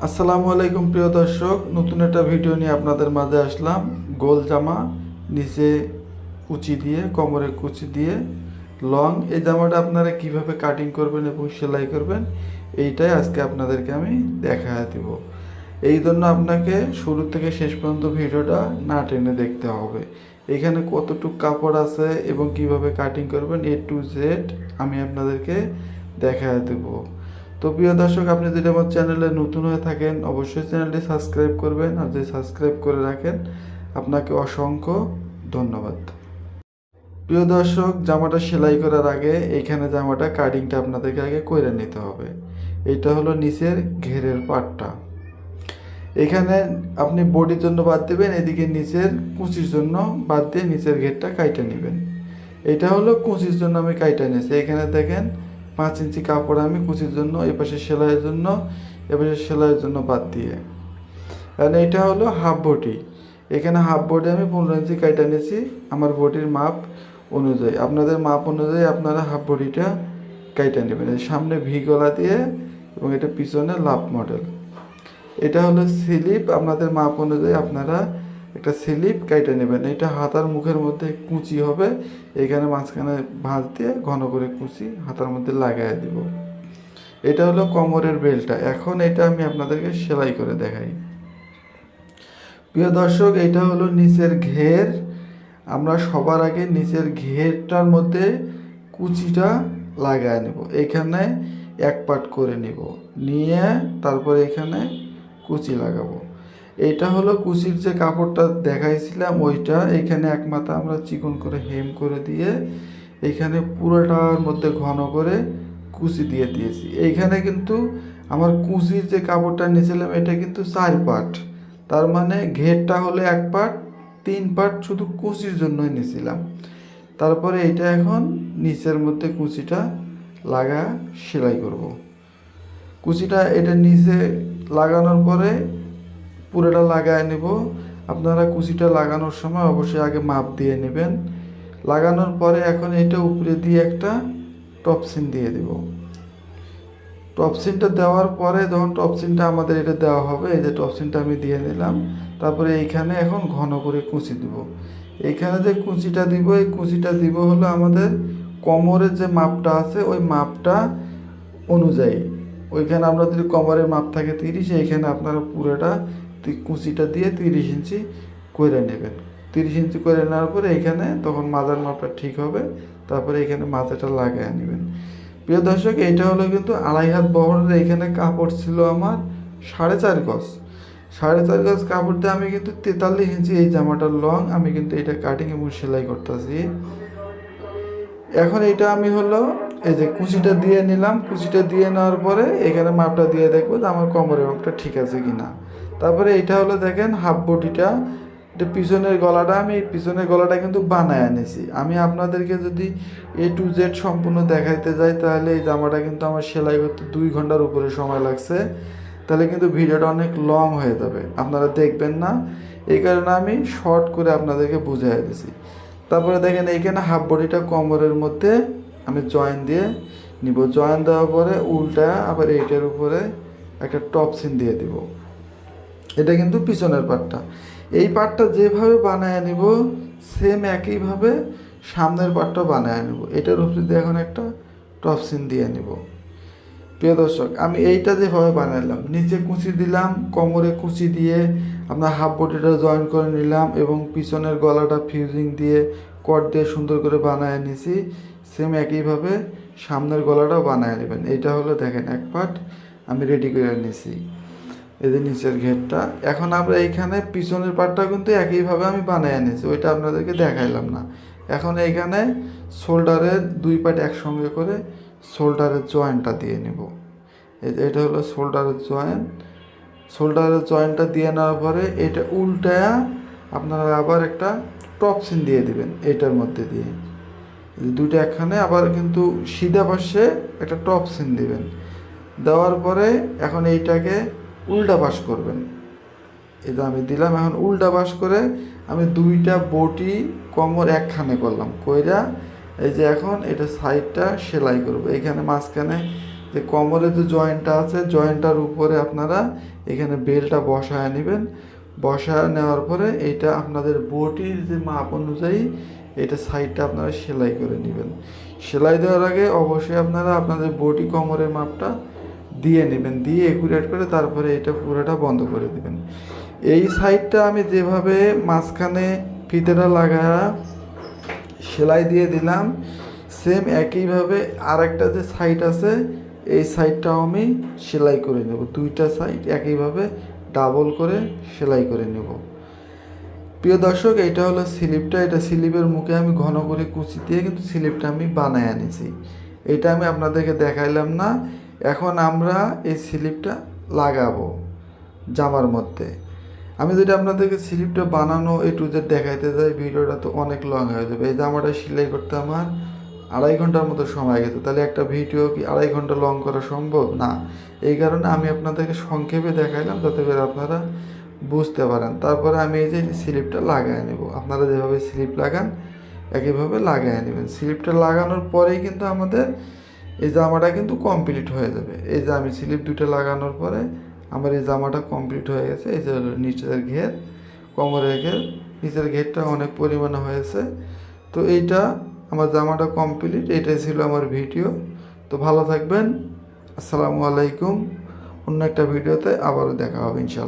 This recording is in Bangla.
আসসালামু আলাইকুম প্রিয় দর্শক, নতুন একটা ভিডিও নিয়ে আপনাদের মাঝে আসলাম। গোল জামা, নিচে কুচি দিয়ে, কোমরে কুচি দিয়ে, লং। এই জামাটা আপনারা কীভাবে কাটিং করবেন এবং সেলাই করবেন, এইটাই আজকে আপনাদেরকে আমি দেখা দিব। এই জন্য আপনাকে শুরু থেকে শেষ পর্যন্ত ভিডিওটা না টেনে দেখতে হবে। এখানে কতটুকু কাপড় আছে এবং কীভাবে কাটিং করবেন এ টু জেড আমি আপনাদেরকে দেখা দেবো। তো প্রিয় দর্শক, আপনি যদি আমার চ্যানেলে নতুন হয়ে থাকেন, অবশ্যই চ্যানেলটি সাবস্ক্রাইব করবেন আর যদি সাবস্ক্রাইব করে রাখেন, আপনাকে অসংখ্য ধন্যবাদ। প্রিয় দর্শক, জামাটা সেলাই করার আগে এইখানে জামাটা কাটিংটা আপনাদেরকে আগে করে নিতে হবে। এটা হলো নিচের ঘেরের পাটটা। এখানে আপনি বডির জন্য বাদ দেবেন, এদিকে নিচের কুচির জন্য বাদ দিয়ে নিচের ঘেরটা কাইটা নেবেন। এটা হলো কুচির জন্য আমি কাইটা নিয়েছি। এখানে দেখেন পাঁচ ইঞ্চি কাপড় আমি কুচির জন্য এই পাশে সেলাইয়ের জন্য এ পাশে সেলাইয়ের জন্য বাদ দিয়ে। কারণ এটা হলো হাফ বডি এখানে হাফ বডি আমি পনেরো ইঞ্চি কাইটা নিয়েছি, আমার বডির মাপ অনুযায়ী। আপনাদের মাপ অনুযায়ী আপনারা হাফ বডিটা কাইটা নেবেন। সামনে ভি গলা দিয়ে এবং এটা পিছনে লাভ মডেল এটা হলো স্লিপ আপনাদের মাপ অনুযায়ী আপনারা একটা স্লিপ কাইটা নেবেন। এটা হাতার মুখের মধ্যে কুচি হবে। এখানে মাঝখানে ভাঁজ দিয়ে ঘন করে কুচি হাতার মধ্যে লাগাই দিব। এটা হলো কোমরের বেল্টটা এখন এটা আমি আপনাদেরকে সেলাই করে দেখাই। প্রিয় দর্শক, এটা হলো নিচের ঘের। আমরা সবার আগে নিচের ঘেরটার মধ্যে কুচিটা লাগায় নেব। এখানে এক পাট করে নিব। নিয়ে তারপরে এখানে কুচি লাগাবো। এটা হলো কুচির যে কাপড়টা দেখাইছিলাম, ওইটা। এখানে এক মাথা আমরা চিকন করে হেম করে দিয়ে এখানে পুরোটার মধ্যে ঘন করে কুচি দিয়ে দিয়েছি। এইখানে কিন্তু আমার কুচির যে কাপড়টা নিয়েছিলাম, এটা কিন্তু চার পাট। তার মানে ঘেরটা হলো এক পাট, তিন পাট শুধু কুচির জন্যই নিয়েছিলাম। তারপরে এটা এখন নিচের মধ্যে কুচিটা লাগা সেলাই করব। কুচিটা এটা নিচে লাগানোর পরে পুরোটা লাগায় নেব। আপনারা কুচিটা লাগানোর সময় অবশ্যই আগে মাপ দিয়ে নেবেন। লাগানোর পরে এখন এটা উপরে দিয়ে একটা টপসিন দিয়ে দেব। টপসিনটা দেওয়ার পরে যখন টপসিনটা আমাদের এটা দেওয়া হবে, এই যে টপসিনটা আমি দিয়ে নিলাম। তারপরে এইখানে এখন ঘন করে কুচি দিব। এইখানে যে কুচিটা দিব, এই কুচিটা দিব হলো আমাদের কোমরের যে মাপটা আছে, ওই মাপটা অনুযায়ী। ওইখানে আমরা যদি কোমরের মাপ থাকে তিরিশ, এইখানে আপনারা পুরোটা তি- কুচিটা দিয়ে তিরিশ ইঞ্চি করে নেবেন। তিরিশ ইঞ্চি করে নেওয়ার পরে এইখানে তখন মাজার মাপটা ঠিক হবে, তারপরে এখানে মাজাটা লাগিয়ে নেবেন। প্রিয় দর্শক, এইটা হলো কিন্তু আড়াই হাত বহরের এইখানে কাপড় ছিল আমার সাড়ে চার গজ। সাড়ে চার গজ কাপড় দিয়ে আমি কিন্তু তেতাল্লিশ ইঞ্চি এই জামাটার লং, আমি কিন্তু এটা কাটিং এবং সেলাই করতেছি। এখন এটা আমি হলো এই যে কুচিটা দিয়ে নিলাম, কুচিটা দিয়ে নেওয়ার পরে এখানে মাপটা দিয়ে দেখব যে আমার কোমরের মাপটা ঠিক আছে কি না তারপরে এটা হলো দেখেন হাফ বডিটা এটা পিছনের গলাটা, আমি এই পিছনের গলাটা কিন্তু বানায় এনেছি আমি আপনাদেরকে যদি এ টু জেড সম্পূর্ণ দেখাইতে যাই, তাহলে এই জামাটা কিন্তু আমার সেলাই করতে দুই ঘণ্টার উপরে সময় লাগছে। তাহলে কিন্তু ভিডিওটা অনেক লং হয়ে যাবে। আপনারা দেখবেন না। এই কারণে আমি শর্ট করে আপনাদেরকে বুঝাই দিছি। তারপরে দেখেন এইখানে হাফ বডিটা কোমরের মধ্যে আমি জয়েন দিয়ে নিব। জয়েন দেওয়ার পরে উল্টা আবার এইটার উপরে একটা টপ সিন দিয়ে দিব। এটা কিন্তু পিছনের পাটটা এই পাটটা যেভাবে বানায় নিব সেম একইভাবে সামনের পাটটা বানায় নেব। এটার উপরে দিয়ে এখন একটা টপ সিন দিয়ে নিব। প্রিয় দর্শক, আমি এইটা যেভাবে বানালাম, নিচে কুচি দিলাম, কোমরে কুচি দিয়ে আপনার হাফ বডিটা জয়েন করে নিলাম এবং পিছনের গলাটা ফিউজিং দিয়ে কট দিয়ে সুন্দর করে বানায় নিছি। সেম একইভাবে সামনের গলাটাও বানায় নেবেন। এইটা হলো দেখেন এক পার্ট আমি রেডি করে নিছি। এই যে নিচের ঘেরটা। এখন আমরা এইখানে পিছনের পার্টটা কিন্তু একইভাবে আমি বানায় নিয়েছি ওইটা আপনাদেরকে দেখাইলাম না। এখন এইখানে শোল্ডারের দুই পার্ট একসঙ্গে করে শোল্ডারের জয়েন্টটা দিয়ে নেব। এটা হলো শোল্ডারের জয়েন্ট শোল্ডারের জয়েন্টটা দিয়ে নেওয়ার পরে এটা উল্টায়া আপনারা আবার একটা টপ সিন দিয়ে দিবেন এইটার মধ্যে দিয়ে। দুইটা একখানে আবার কিন্তু সিধা পাশে একটা টপ সিন দিবেন। দেওয়ার পরে এখন এইটাকে উল্টা বাস করবেন। এটা আমি দিলাম, এখন উল্টা বাস করে আমি দুইটা বটি কোমর একখানে করলাম। কইরা এই যে এখন এটা সাইডটা সেলাই করব। এখানে মাঝখানে যে কোমরে যে জয়েন্টটা আছে জয়েন্টটার উপরে আপনারা এখানে বেলটা বসায় নেবেন। বসায় নেওয়ার পরে এইটা আপনাদের বটির যে মাপ অনুযায়ী এটা সাইডটা আপনারা সেলাই করে নেবেন। সেলাই দেওয়ার আগে অবশ্যই আপনারা আপনাদের বটি কোমরের মাপটা দিয়ে নেবেন, দিয়ে একুরেট করে তারপরে এটা পুরোটা বন্ধ করে দেবেন। এই সাইডটা আমি যেভাবে মাঝখানে ফিতেটা লাগায়া সেলাই দিয়ে দিলাম সেম একইভাবে আরেকটা যে সাইড আছে, এই সাইডটাও আমি সেলাই করে নেব। দুইটা সাইড একইভাবে ডাবল করে সেলাই করে নেব। প্রিয় দর্শক এটা হলো স্লিপটা। এটা স্লিপের মুখে আমি ঘন করে কুচি দিয়ে কিন্তু স্লিপটা আমি বানায় আনেছি। এটা আমি আপনাদেরকে দেখাইলাম না। এখন আমরা এই স্লিপটা লাগাবো জামার মধ্যে। আমি যদি আপনাদেরকে স্লিপটা বানানো এ টু জেড দেখাইতে যাই, ভিডিওটা তো অনেক লং হয়ে যাবে। এই জামাটা সেলাই করতে আমার আড়াই ঘণ্টার মতো সময় গেছে। তাহলে একটা ভিডিও কি আড়াই ঘণ্টা লং করা সম্ভব? না। এই কারণে আমি আপনাদেরকে সংক্ষেপে দেখাইলাম যাতে করে আপনারা বুঝতে পারেন। তারপরে আমি এই যে স্লিপটা লাগাই নেব। আপনারা যেভাবে স্লিপ লাগান, একইভাবে লাগাই নেবেন। স্লিপটা লাগানোর পরেই কিন্তু আমাদের এই জামাটা কিন্তু কমপ্লিট হয়ে যাবে। এই যে আমি স্লিপ দুটো লাগানোর পরে আমার এই জামাটা কমপ্লিট হয়ে গেছে। এই যে নিচের ঘের, কোমরের ঘের। নিচের ঘেরটা অনেক পরিমাণে হয়েছে। তো এইটা আমার জামাটা কমপ্লিট এটাই ছিল আমার ভিডিও তো ভালো থাকবেন, আসসালামু আলাইকুম, অন্য একটা ভিডিওতে আবারও দেখা হবে ইনশাল্লাহ